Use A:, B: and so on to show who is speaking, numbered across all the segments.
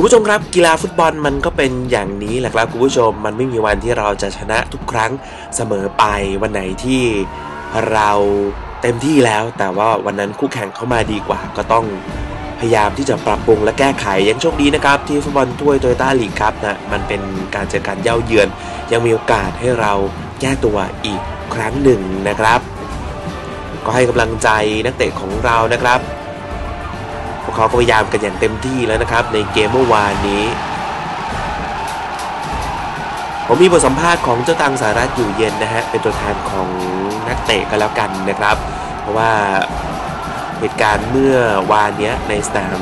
A: คุณผู้ชมครับกีฬาฟุตบอลมันก็เป็นอย่างนี้แหละครับคุณผู้ชมมันไม่มีวันที่เราจะชนะทุกครั้งเสมอไปวันไหนที่เราเต็มที่แล้ว แต่ว่าวันนั้นคู่แข่งเข้ามาดีกว่าก็ต้องพยายามที่จะปรับปรุงและแก้ไขยังโชคดีนะครับที่ฟุตบอลถ้วยโตโยต้าลีกครับนะมันเป็นการเจอกันเย่าเยือน ยังมีโอกาสให้เราแก้ตัวอีกครั้งหนึ่งนะครับ ก็ให้กำลังใจนักเตะของเรานะครับ เขาก็พยายามกันอย่างเต็มที่แล้วนะครับ ในเกมเมื่อวานนี้ ผมมีบทสัมภาษณ์ของเจ้าตังสารัตอยู่เย็นนะฮะ เป็นตัวแทนของนักเตะกันแล้วกันนะครับ เพราะว่าเหตุการณ์เมื่อวานเนี้ยในสนาม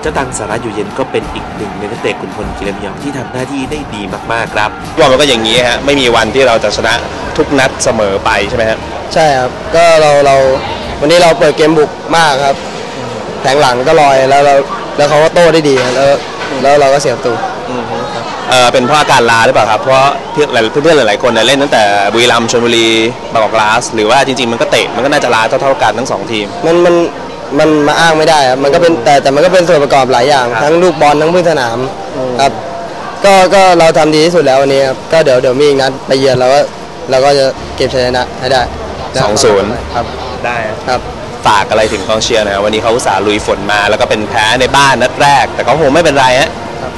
A: เจ้าตังสารัตอยู่เย็นก็เป็นอีกหนึ่งในนักเตะขุนพลกิเลนยองที่ทำหน้าที่ได้ดีมากๆครับ
B: ว่ามันก็อย่างนี้ฮะไม่มีวันที่เราจะชนะทุกนัดเสมอไปใช่ไหมฮะ
C: ใช่ครับก็เราเราวันนี้เราเปิดเกมบุกมากครับ แผงหลังก็ลอยแล้วเราแล้วเขาก็โต้ได้ดีครับแล้วแล้วเราก็เสียประตู
B: เออเป็นเพราะอาการลาหรือเปล่าครับ เพราะเพื่อนหลายเพื่อนๆหลายๆคนเนี่ยเล่นตั้งแต่บุรีรัมย์ชลบุรีบางกอกกลาส หรือว่าจริงๆ มันก็เตะมันก็น่าจะลาเท่าๆกันทั้งสองทีม
C: มันมันมันมาอ้างไม่ได้ครับมันก็เป็นแต่แต่มันก็เป็นส่วนประกอบหลายอย่าง
B: ครับ
C: ทั้งลูกบอลทั้งพื้นสนามครับก็ก็เราทำดีที่สุดแล้ววันนี้ครับก็เดี๋ยวเดี๋ยวมีอีกนัดไปเยือนเราก็เราก็จะเก็บชัยชนะให้ได้
B: สองศูนย์
C: ครับ
B: ได้
C: ครับ
B: ฝากอะไรถึงกองเชียร์หนะครับวันนี้เขาอุตส่าห์ลุยฝนมา แล้วก็เป็นแพ้ในบ้านนัดแรก แต่ก็คงไม่เป็นไรฮะ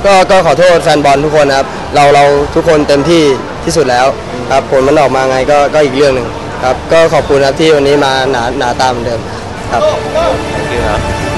C: ก็ก็ขอโทษแฟนบอลทุกคนนะครับ เราเราทุกคนเต็มที่ที่สุดแล้วครับผลมันออกมาไงก็ก็อีกเรื่องหนึ่งครับ ก็ขอบคุณครับที่วันนี้มาหนาหนาตามเหมือนเดิมครับ
B: Thank you ครับ